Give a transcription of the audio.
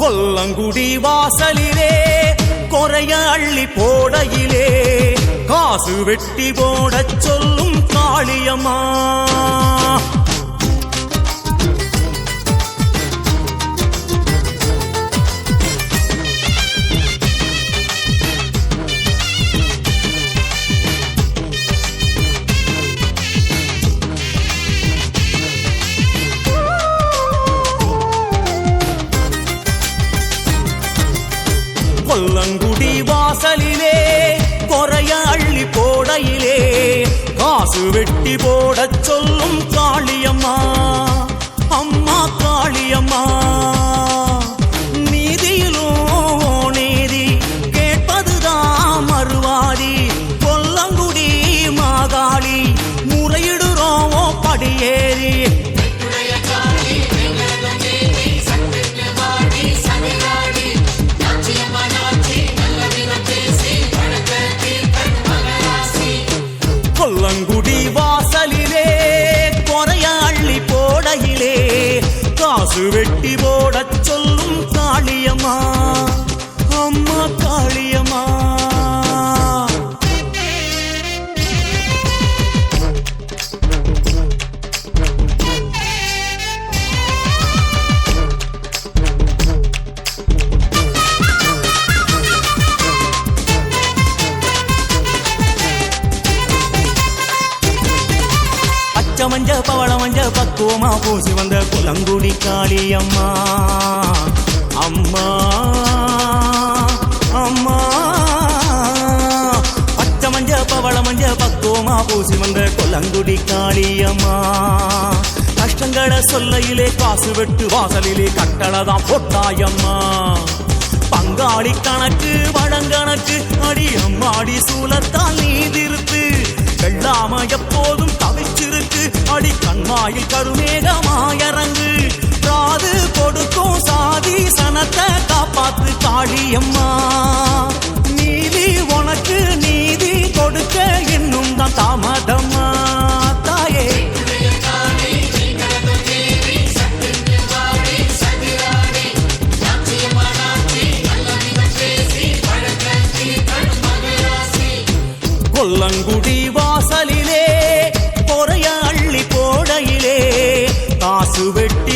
கொல்லங்குடி வாசலிலே கொறைய அள்ளி போடையிலே காசு வெட்டி போடச் சொல்லும் காளியம்மா. கொல்லங்குடி வாசலிலே கொறைய அள்ளி போடையிலே காசு வெட்டி போடச் சொல்லும் காளியம்மா. காசு வெட்டி போடச் சொல்லும் காளியம்மா பச்சை மஞ்ச பவள மஞ்ச பக்குவமா பூசி வந்த குலங்குடி காளி அம்மா அம்மா. அம்மா பச்சை மஞ்ச பவள மஞ்ச பக்குவமா பூசி வந்த குலங்குடி காளி அம்மா கஷ்டங்களை சொல்லையிலே காசு வெட்டு வாசலிலே கட்டளதான் போட்டாயம்மா. பங்காளி கணக்கு வழங்கணக்கு அடி அம்மாடி சூலத்தால் நீதி வாயில் கருமேகமாயறங்கு காது கொடுக்கும் சாதி சனத்தை காப்பாத்து காளியம்மா. நீதி உனக்கு நீதி கொடுக்க இன்னும் தான் தாமதம்மா. தாயே. கொல்லங்குடி வாசலிலே வெட்டி